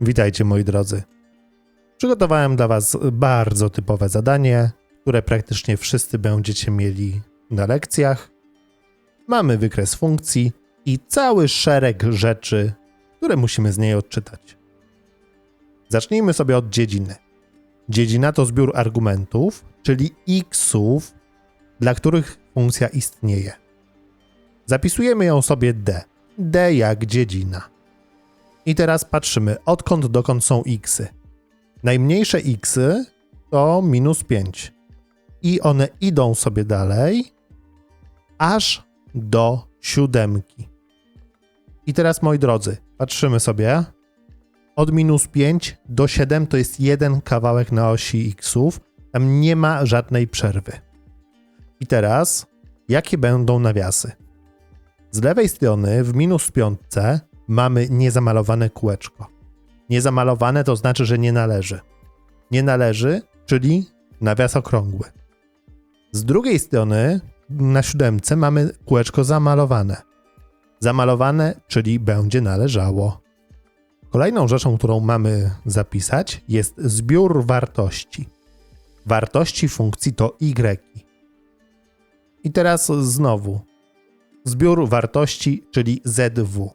Witajcie moi drodzy. Przygotowałem dla Was bardzo typowe zadanie, które praktycznie wszyscy będziecie mieli na lekcjach. Mamy wykres funkcji i cały szereg rzeczy, które musimy z niej odczytać. Zacznijmy sobie od dziedziny. Dziedzina to zbiór argumentów, czyli xów, dla których funkcja istnieje. Zapisujemy ją sobie d. d jak dziedzina. I teraz patrzymy, odkąd dokąd są xy. Najmniejsze xy to minus 5. I one idą sobie dalej, aż do siódemki. I teraz, moi drodzy, patrzymy sobie. Od minus 5 do 7 to jest jeden kawałek na osi xów. Tam nie ma żadnej przerwy. I teraz, jakie będą nawiasy? Z lewej strony w minus piątce mamy niezamalowane kółeczko. Niezamalowane to znaczy, że nie należy. Nie należy, czyli nawias okrągły. Z drugiej strony na siódemce mamy kółeczko zamalowane. Zamalowane, czyli będzie należało. Kolejną rzeczą, którą mamy zapisać, jest zbiór wartości. Wartości funkcji to y. I teraz znowu zbiór wartości, czyli zw.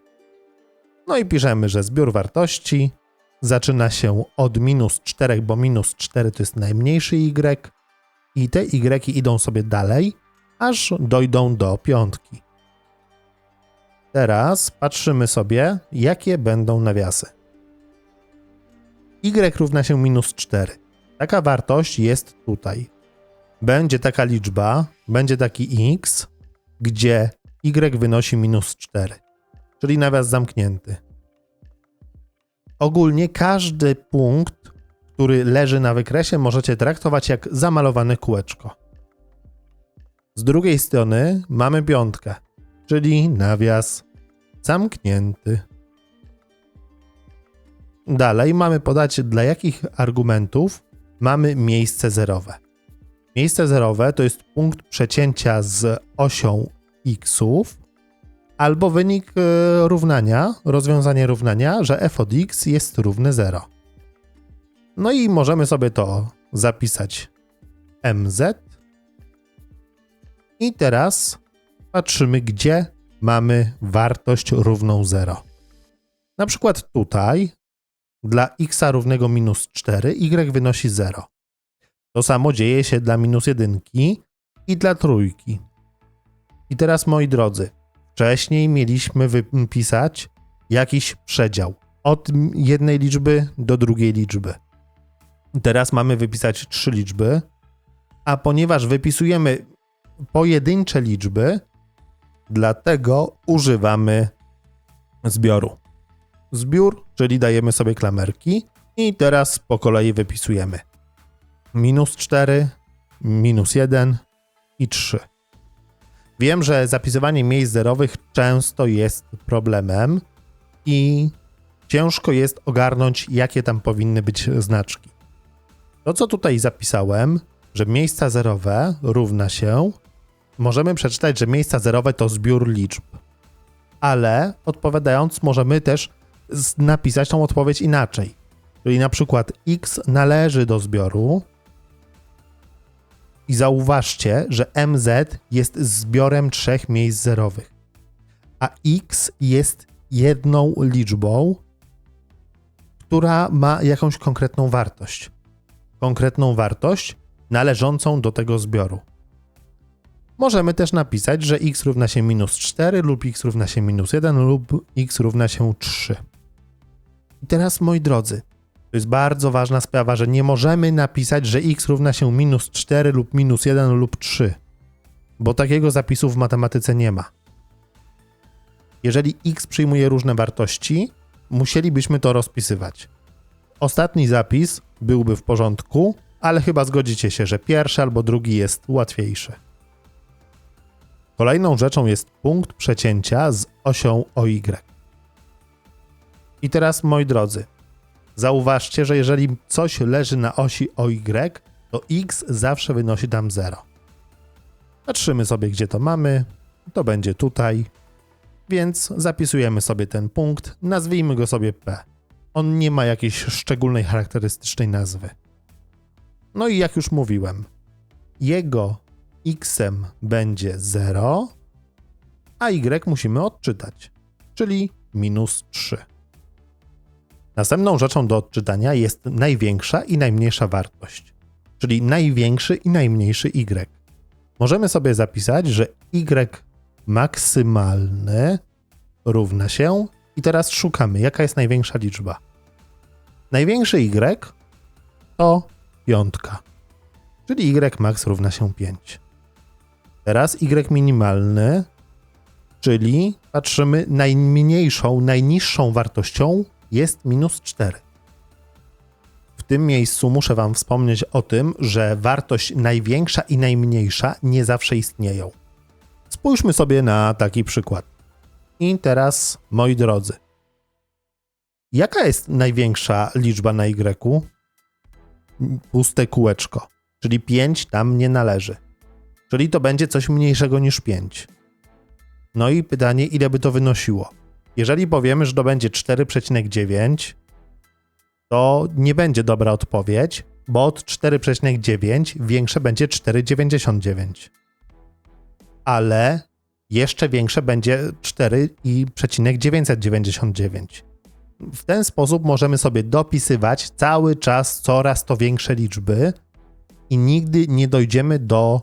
No i piszemy, że zbiór wartości zaczyna się od minus 4, bo minus 4 to jest najmniejszy y i te y idą sobie dalej, aż dojdą do piątki. Teraz patrzymy sobie, jakie będą nawiasy. y równa się minus 4. Taka wartość jest tutaj. Będzie taka liczba, będzie taki x, gdzie y wynosi minus 4 czyli nawias zamknięty. Ogólnie każdy punkt, który leży na wykresie, możecie traktować jak zamalowane kółeczko. Z drugiej strony mamy piątkę, czyli nawias zamknięty. Dalej mamy podać, dla jakich argumentów mamy miejsce zerowe. Miejsce zerowe to jest punkt przecięcia z osią xów albo wynik e, równania, rozwiązanie równania, że f od x jest równy 0. No i możemy sobie to zapisać mz. I teraz patrzymy, gdzie mamy wartość równą 0. Na przykład tutaj dla x równego minus 4 y wynosi 0. To samo dzieje się dla minus 1 i dla trójki. I teraz moi drodzy, Wcześniej mieliśmy wypisać jakiś przedział od jednej liczby do drugiej liczby. Teraz mamy wypisać trzy liczby, a ponieważ wypisujemy pojedyncze liczby, dlatego używamy zbioru. Zbiór, czyli dajemy sobie klamerki i teraz po kolei wypisujemy minus 4, minus 1 i 3. Wiem, że zapisywanie miejsc zerowych często jest problemem i ciężko jest ogarnąć, jakie tam powinny być znaczki. To, co tutaj zapisałem, że miejsca zerowe równa się, możemy przeczytać, że miejsca zerowe to zbiór liczb. Ale odpowiadając, możemy też napisać tą odpowiedź inaczej. Czyli na przykład x należy do zbioru, i zauważcie, że MZ jest zbiorem trzech miejsc zerowych, a X jest jedną liczbą, która ma jakąś konkretną wartość. Konkretną wartość należącą do tego zbioru. Możemy też napisać, że x równa się minus 4 lub x równa się minus 1 lub x równa się 3. I teraz, moi drodzy, to jest bardzo ważna sprawa, że nie możemy napisać, że x równa się minus 4 lub minus 1 lub 3, bo takiego zapisu w matematyce nie ma. Jeżeli x przyjmuje różne wartości, musielibyśmy to rozpisywać. Ostatni zapis byłby w porządku, ale chyba zgodzicie się, że pierwszy albo drugi jest łatwiejszy. Kolejną rzeczą jest punkt przecięcia z osią OY. I teraz, moi drodzy, Zauważcie, że jeżeli coś leży na osi OY, to x zawsze wynosi tam 0. Patrzymy sobie, gdzie to mamy. To będzie tutaj. Więc zapisujemy sobie ten punkt, nazwijmy go sobie P. On nie ma jakiejś szczególnej charakterystycznej nazwy. No i jak już mówiłem, jego x-em będzie 0, a y musimy odczytać, czyli minus 3. Następną rzeczą do odczytania jest największa i najmniejsza wartość, czyli największy i najmniejszy y. Możemy sobie zapisać, że y maksymalny równa się i teraz szukamy, jaka jest największa liczba. Największy y to piątka, czyli y max równa się 5. Teraz y minimalny, czyli patrzymy najmniejszą, najniższą wartością jest minus 4. W tym miejscu muszę Wam wspomnieć o tym, że wartość największa i najmniejsza nie zawsze istnieją. Spójrzmy sobie na taki przykład. I teraz, moi drodzy, jaka jest największa liczba na Y? Puste kółeczko, czyli 5 tam nie należy. Czyli to będzie coś mniejszego niż 5. No i pytanie, ile by to wynosiło? Jeżeli powiemy, że to będzie 4,9, to nie będzie dobra odpowiedź, bo od 4,9 większe będzie 4,99. Ale jeszcze większe będzie 4,999. W ten sposób możemy sobie dopisywać cały czas coraz to większe liczby i nigdy nie dojdziemy do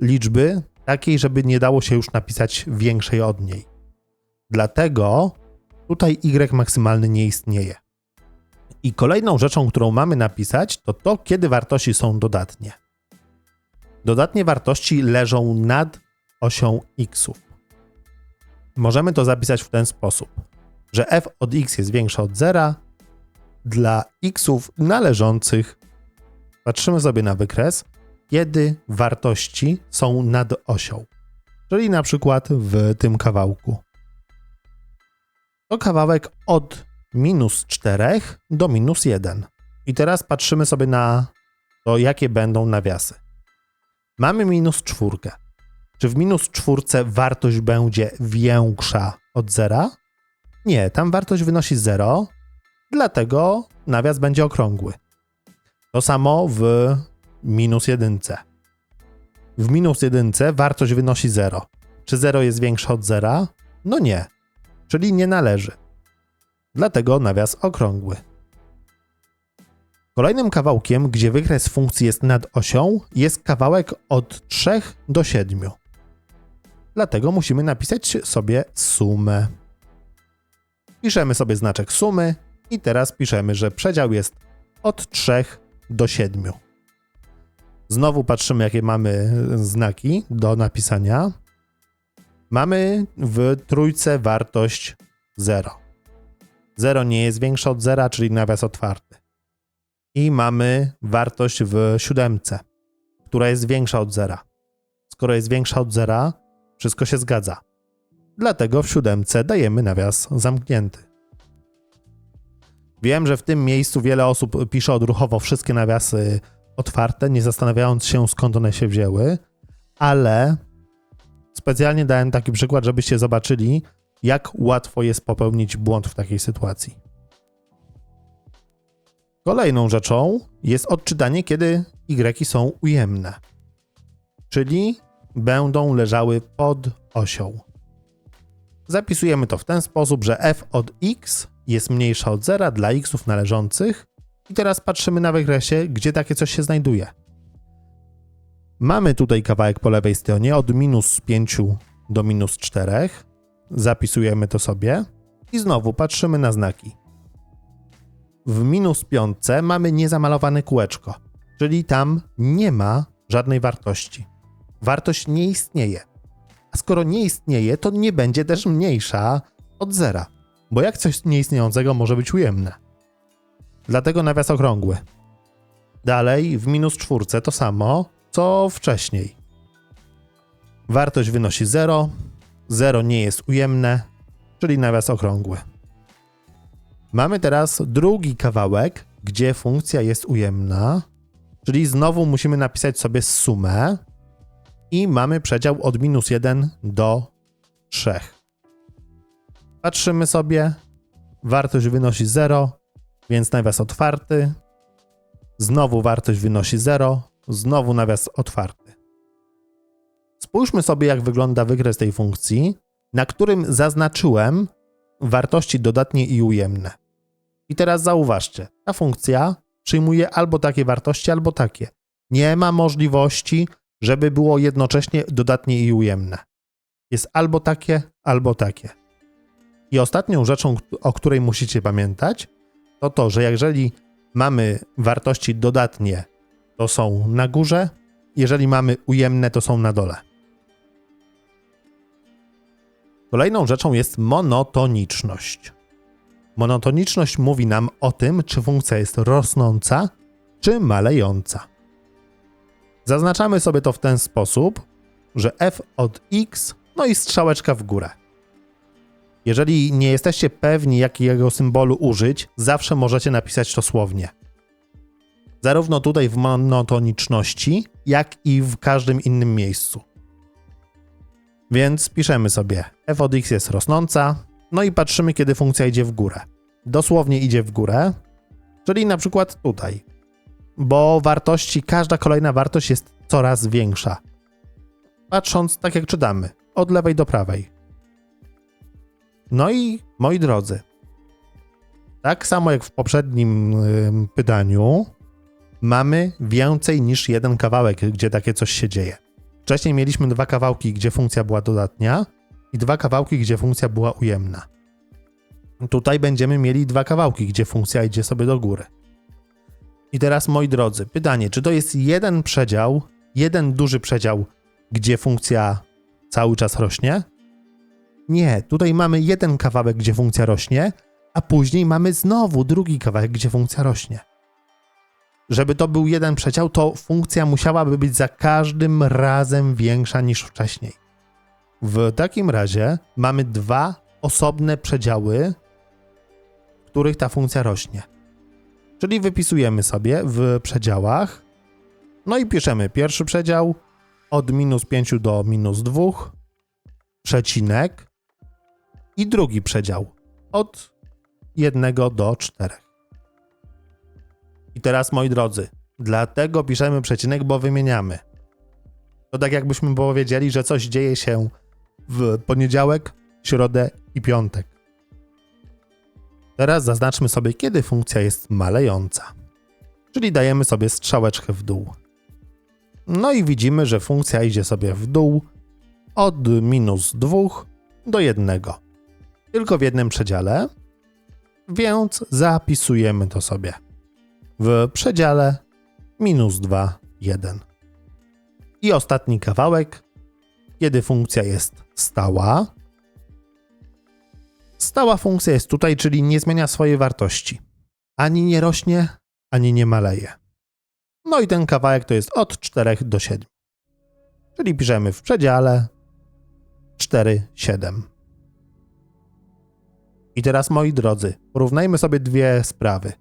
liczby takiej, żeby nie dało się już napisać większej od niej. Dlatego tutaj y maksymalny nie istnieje. I kolejną rzeczą, którą mamy napisać, to to, kiedy wartości są dodatnie. Dodatnie wartości leżą nad osią xów. Możemy to zapisać w ten sposób, że f od x jest większa od zera dla xów należących. Patrzymy sobie na wykres, kiedy wartości są nad osią, czyli na przykład w tym kawałku. To kawałek od minus 4 do minus 1. I teraz patrzymy sobie na to, jakie będą nawiasy. Mamy minus czwórkę. Czy w minus czwórce wartość będzie większa od zera? Nie, tam wartość wynosi 0, dlatego nawias będzie okrągły. To samo w minus jedynce. W minus jedynce wartość wynosi 0. Czy 0 jest większe od zera? No nie, czyli nie należy. Dlatego nawias okrągły. Kolejnym kawałkiem, gdzie wykres funkcji jest nad osią, jest kawałek od 3 do 7. Dlatego musimy napisać sobie sumę. Piszemy sobie znaczek sumy i teraz piszemy, że przedział jest od 3 do 7. Znowu patrzymy, jakie mamy znaki do napisania. Mamy w trójce wartość 0. 0 nie jest większe od 0, czyli nawias otwarty. I mamy wartość w siódemce, która jest większa od 0. Skoro jest większa od 0, wszystko się zgadza. Dlatego w siódemce dajemy nawias zamknięty. Wiem, że w tym miejscu wiele osób pisze odruchowo wszystkie nawiasy otwarte, nie zastanawiając się skąd one się wzięły, ale specjalnie dałem taki przykład, żebyście zobaczyli, jak łatwo jest popełnić błąd w takiej sytuacji. Kolejną rzeczą jest odczytanie, kiedy y są ujemne, czyli będą leżały pod osią. Zapisujemy to w ten sposób, że f od x jest mniejsza od zera dla xów należących i teraz patrzymy na wykresie, gdzie takie coś się znajduje. Mamy tutaj kawałek po lewej stronie od minus 5 do minus 4. Zapisujemy to sobie i znowu patrzymy na znaki. W minus 5 mamy niezamalowane kółeczko, czyli tam nie ma żadnej wartości wartość nie istnieje. A skoro nie istnieje, to nie będzie też mniejsza od zera, bo jak coś nieistniejącego może być ujemne. Dlatego nawias okrągły. Dalej w minus czwórce to samo, co wcześniej. Wartość wynosi 0, 0 nie jest ujemne, czyli nawias okrągły. Mamy teraz drugi kawałek, gdzie funkcja jest ujemna, czyli znowu musimy napisać sobie sumę, i mamy przedział od minus 1 do 3. Patrzymy sobie, wartość wynosi 0, Więc nawias otwarty, znowu wartość wynosi 0, znowu nawias otwarty. Spójrzmy sobie, jak wygląda wykres tej funkcji, na którym zaznaczyłem wartości dodatnie i ujemne. I teraz zauważcie, ta funkcja przyjmuje albo takie wartości, albo takie. Nie ma możliwości, żeby było jednocześnie dodatnie i ujemne. Jest albo takie, albo takie. I ostatnią rzeczą, o której musicie pamiętać, to to, że jeżeli mamy wartości dodatnie, to są na górze, jeżeli mamy ujemne, to są na dole. Kolejną rzeczą jest monotoniczność. Monotoniczność mówi nam o tym, czy funkcja jest rosnąca, czy malejąca. Zaznaczamy sobie to w ten sposób, że f od x, no i strzałeczka w górę. Jeżeli nie jesteście pewni, jakiego symbolu użyć, zawsze możecie napisać to słownie. Zarówno tutaj w monotoniczności, jak i w każdym innym miejscu. Więc piszemy sobie f od x jest rosnąca, no i patrzymy, kiedy funkcja idzie w górę. Dosłownie idzie w górę, czyli na przykład tutaj, bo wartości, każda kolejna wartość jest coraz większa. Patrząc tak jak czytamy, od lewej do prawej. No i moi drodzy, tak samo jak w poprzednim y, pytaniu, mamy więcej niż jeden kawałek, gdzie takie coś się dzieje. Wcześniej mieliśmy dwa kawałki, gdzie funkcja była dodatnia i dwa kawałki, gdzie funkcja była ujemna. Tutaj będziemy mieli dwa kawałki, gdzie funkcja idzie sobie do góry. I teraz, moi drodzy, pytanie, czy to jest jeden przedział, jeden duży przedział, gdzie funkcja cały czas rośnie? Nie, tutaj mamy jeden kawałek, gdzie funkcja rośnie, a później mamy znowu drugi kawałek, gdzie funkcja rośnie. Żeby to był jeden przedział, to funkcja musiałaby być za każdym razem większa niż wcześniej. W takim razie mamy dwa osobne przedziały, w których ta funkcja rośnie. Czyli wypisujemy sobie w przedziałach, no i piszemy pierwszy przedział od minus 5 do minus 2, przecinek i drugi przedział od 1 do 4. I teraz, moi drodzy, dlatego piszemy przecinek, bo wymieniamy. To tak jakbyśmy powiedzieli, że coś dzieje się w poniedziałek, środę i piątek. Teraz zaznaczmy sobie, kiedy funkcja jest malejąca. Czyli dajemy sobie strzałeczkę w dół. No i widzimy, że funkcja idzie sobie w dół od minus 2 do 1. Tylko w jednym przedziale, więc zapisujemy to sobie w przedziale minus 2, 1. I ostatni kawałek, kiedy funkcja jest stała. Stała funkcja jest tutaj, czyli nie zmienia swojej wartości. Ani nie rośnie, ani nie maleje. No i ten kawałek to jest od 4 do 7. Czyli piszemy w przedziale 4, 7. I teraz, moi drodzy, porównajmy sobie dwie sprawy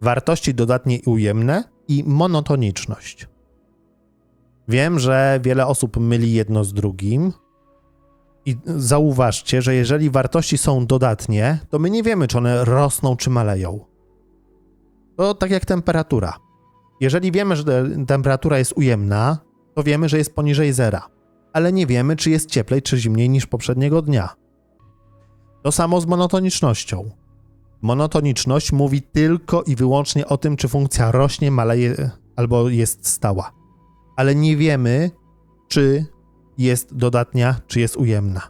wartości dodatnie ujemne i monotoniczność. Wiem, że wiele osób myli jedno z drugim. I zauważcie, że jeżeli wartości są dodatnie, to my nie wiemy, czy one rosną, czy maleją. To tak jak temperatura. Jeżeli wiemy, że temperatura jest ujemna, to wiemy, że jest poniżej zera, ale nie wiemy, czy jest cieplej, czy zimniej niż poprzedniego dnia. To samo z monotonicznością. Monotoniczność mówi tylko i wyłącznie o tym, czy funkcja rośnie, maleje albo jest stała. Ale nie wiemy, czy jest dodatnia, czy jest ujemna.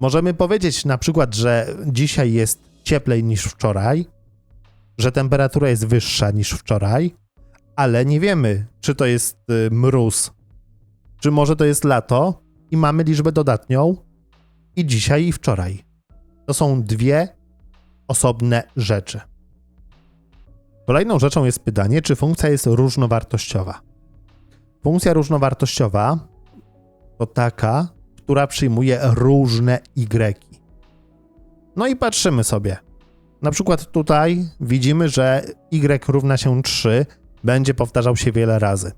Możemy powiedzieć na przykład, że dzisiaj jest cieplej niż wczoraj, że temperatura jest wyższa niż wczoraj, ale nie wiemy, czy to jest y, mróz, czy może to jest lato i mamy liczbę dodatnią i dzisiaj i wczoraj. To są dwie osobne rzeczy. Kolejną rzeczą jest pytanie, czy funkcja jest różnowartościowa. Funkcja różnowartościowa to taka, która przyjmuje różne y. No i patrzymy sobie. Na przykład tutaj widzimy, że y równa się 3 będzie powtarzał się wiele razy.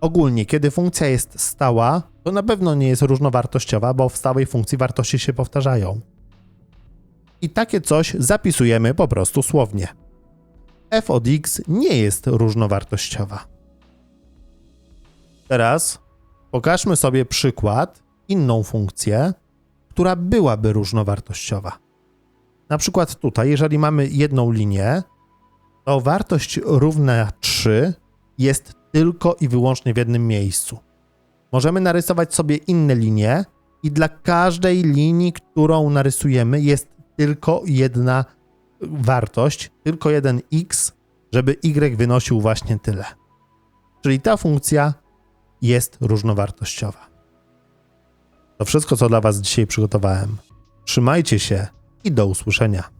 Ogólnie, kiedy funkcja jest stała, to na pewno nie jest różnowartościowa, bo w stałej funkcji wartości się powtarzają i takie coś zapisujemy po prostu słownie. f od x nie jest różnowartościowa. Teraz pokażmy sobie przykład, inną funkcję, która byłaby różnowartościowa. Na przykład tutaj, jeżeli mamy jedną linię, to wartość równa 3 jest tylko i wyłącznie w jednym miejscu. Możemy narysować sobie inne linie i dla każdej linii, którą narysujemy, jest tylko jedna wartość, tylko jeden x, żeby y wynosił właśnie tyle. Czyli ta funkcja jest różnowartościowa. To wszystko, co dla Was dzisiaj przygotowałem. Trzymajcie się i do usłyszenia.